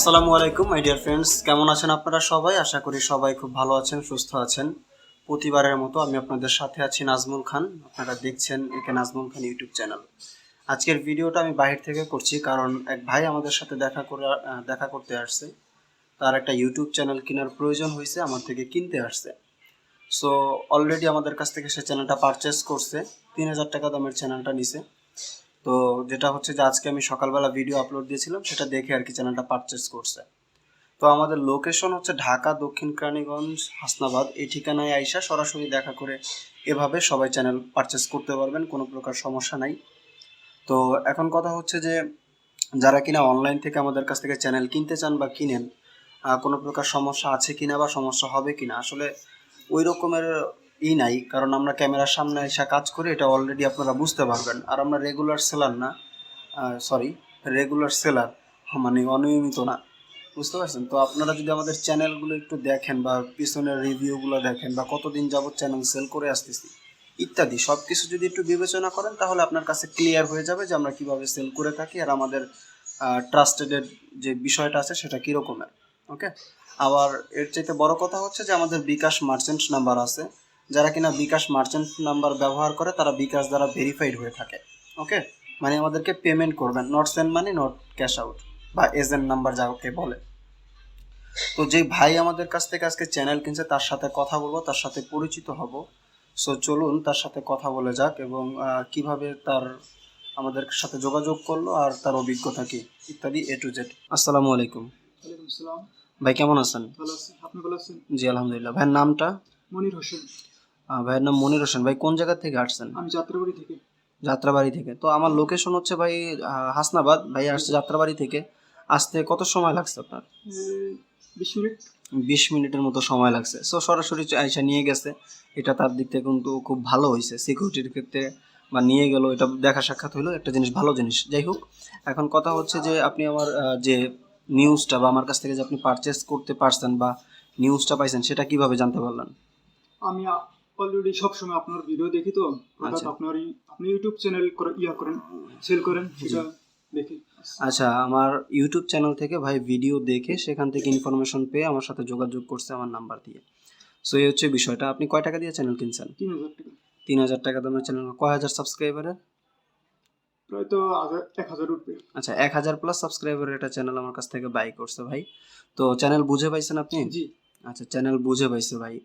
আসসালামু আলাইকুম my dear friends কেমন আছেন আপনারা সবাই? আশা করি সবাই খুব ভালো আছেন, সুস্থ আছেন। প্রতিবারের মতো আমি আপনাদের সাথে আছি নাজমুল খান। আপনারা দেখছেন একে নাজমুল খান ইউটিউব চ্যানেল। আজকের ভিডিওটা আমি বাহির থেকে করছি, কারণ এক ভাই আমাদের সাথে দেখা করে দেখা করতে আসছে। তার একটা ইউটিউব চ্যানেল কেনার প্রয়োজন হয়েছে, আমার থেকে কিনতে আসছে। সো অলরেডি আমাদের কাছ থেকে সে চ্যানেলটা পারচেস করছে। তিন হাজার টাকা দামের চ্যানেলটা নিছে। তো যেটা হচ্ছে যে আজকে আমি সকালবেলা ভিডিও আপলোড দিয়েছিলাম, সেটা দেখে আর কি চ্যানেলটা পারচেস করছে। তো আমাদের লোকেশন হচ্ছে ঢাকা, দক্ষিণ কেরানীগঞ্জ, হাসনাবাদ। এই ঠিকানায় আইসা সরাসরি দেখা করে এভাবে সবাই চ্যানেল পারচেস করতে পারবেন, কোনো প্রকার সমস্যা নাই। তো এখন কথা হচ্ছে যে যারা কিনা অনলাইন থেকে আমাদের কাছ থেকে চ্যানেল কিনতে চান বা কিনেন কোনো প্রকার সমস্যা আছে কিনা বা সমস্যা হবে কিনা, আসলে ওই রকমের ই নাই, কারণ আমরা ক্যামেরার সামনে এসে কাজ করি, এটা অলরেডি আপনারা বুঝতে পারবেন। আর আমরা রেগুলার সেলার না সরি রেগুলার সেলার মানে অনিয়মিত না, বুঝতে পারছেন? তো আপনারা যদি আমাদের চ্যানেলগুলো একটু দেখেন বা পিছনের রিভিউগুলো দেখেন বা কতদিন যাবত চ্যানেল সেল করে আসতেছি, ইত্যাদি সব কিছু যদি একটু বিবেচনা করেন, তাহলে আপনার কাছে ক্লিয়ার হয়ে যাবে যে আমরা কীভাবে সেল করে থাকি আর আমাদের ট্রাস্টেডের যে বিষয়টা আছে, সেটা কীরকমের ওকে আবার এর চাইতে বড় কথা হচ্ছে যে আমাদের বিকাশ মার্চেন্ট নাম্বার আছে যারা কিনা বিকাশ মার্চেন্ট নাম্বার ব্যবহার করে তারা বিকাশ দ্বারা ভেরিফাইড হয়ে থাকে। ওকে মানে আমাদেরকে পেমেন্ট করবেন not send money not cash out বা এজেন্ট নাম্বার যাকে বলে। তো যেই ভাই আমাদের কাছ থেকে আজকে চ্যানেল কিনছে তার সাথে কথা বলব তার সাথে পরিচিত হব। সো চলুন তার সাথে কথা বলে যাক এবং কীভাবে তার আমাদের সাথে যোগাযোগ করল আর তার অভিজ্ঞতা কি ইত্যাদি এ টু জেড আসসালামু আলাইকুম। আসসালাম। ভাই কেমন আছেন? ভালো আছেন আপনি ভালো আছেন? জি আলহামদুলিল্লাহ। ভাইয়ের নামটা? মনির হোসেন। ভাইয়ের নাম মনির হোসেন। ভাই কোন জায়গা থেকে আসছেন? আমি যাত্রাবাড়ি থেকে। যাত্রাবাড়ি থেকে। তো আমার লোকেশন হচ্ছে ভাই হাসনাবাদ। ভাই আসছে যাত্রাবাড়ি থেকে। আসতে কত সময় লাগছে আপনার? বিশ মিনিট। বিশ মিনিটের মতো সময় লাগছে। সো সরাসরি আইসা নিয়ে গেছে। এটা তার দিক থেকে কিন্তু খুব ভালো হয়েছে সিকিউরিটির ক্ষেত্রে বা নিয়ে গেল এটা দেখা সাক্ষাৎ হলো একটা জিনিস ভালো জিনিস। যাই হোক এখন কথা হচ্ছে যে আপনি আমার যে নিউজটা বা আমার কাছ থেকে যে আপনি পারচেস করতে পারছেন বা নিউজটা পাইছেন সেটা কীভাবে জানতে পারলেন? আমি অলরেডি সবসময় আপনার ভিডিও দেখি তো। অর্থাৎ আচ্ছা। আপনার আপনি ইউটিউব চ্যানেল করে ইয়া করেন সেল করেন সেটা দেখি। আচ্ছা আমার ইউটিউব চ্যানেল থেকে ভাই ভিডিও দেখে সেখান থেকে ইনফরমেশন পেয়ে আমার সাথে যোগাযোগ করছে আমার নাম্বার দিয়ে। সো এই হচ্ছে বিষয়টা। আপনি কয় টাকা দিয়ে চ্যানেল কিনছেন? তিন হাজার টাকা। তিন হাজার টাকা দামের চ্যানেল কয় হাজার সাবস্ক্রাইবারের প্রায় তো হাজার এক হাজার উঠবে। আচ্ছা এক হাজার প্লাস সাবস্ক্রাইবারের একটা চ্যানেল আমার কাছ থেকে বাই করছে ভাই। তো চ্যানেল বুঝে পাইছেন আপনি? জি। আচ্ছা চ্যানেল বুঝে পাইছে ভাই।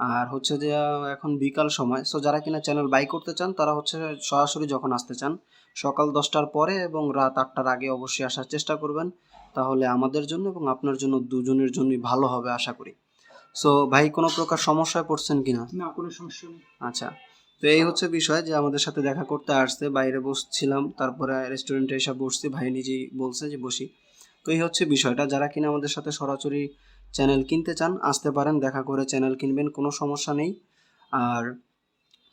আর হচ্ছে যে এখন বিকাল সময়। সো যারা কিনা চ্যানেল বাই করতে চান তারা হচ্ছে সরাসরি যখন আসতে চান সকাল দশটার পরে এবং রাত আটটার আগে অবশ্যই আসার চেষ্টা করবেন। তাহলে আমাদের জন্য এবং আপনার জন্য দুজনের জন্যই ভালো হবে আশা করি। সো ভাই কোনো প্রকার সমস্যায় পড়ছেন কিনা? না কোনো সমস্যা নেই। আচ্ছা। তো এই হচ্ছে বিষয় যে আমাদের সাথে দেখা করতে আসছে বাইরে বসছিলাম তারপরে রেস্টুরেন্টে এসে বসছি ভাই নিজেই বলছে যে বসি। তো এই হচ্ছে বিষয়টা। যারা কিনা আমাদের সাথে সরাসরি চ্যানেল কিনতে চান, আসতে পারেন, দেখা করে চ্যানেল কিনবেন, কোনো সমস্যা নেই। আর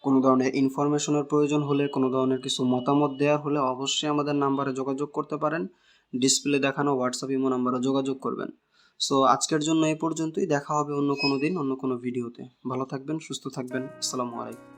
কোনো ধরনের ইনফরমেশনের প্রয়োজন হলে, কোনো ধরনের কিছু মতামত দেওয়ার হলে অবশ্যই আমাদের নাম্বারে যোগাযোগ করতে পারেন। ডিসপ্লে দেখানো হোয়াটসঅ্যাপ ইমো নাম্বারে যোগাযোগ করবেন। সো আজকের জন্য এই পর্যন্তই। দেখা হবে অন্য কোনো দিন, অন্য কোনো ভিডিওতে। ভালো থাকবেন, সুস্থ থাকবেন। আসসালামু আলাইকুম।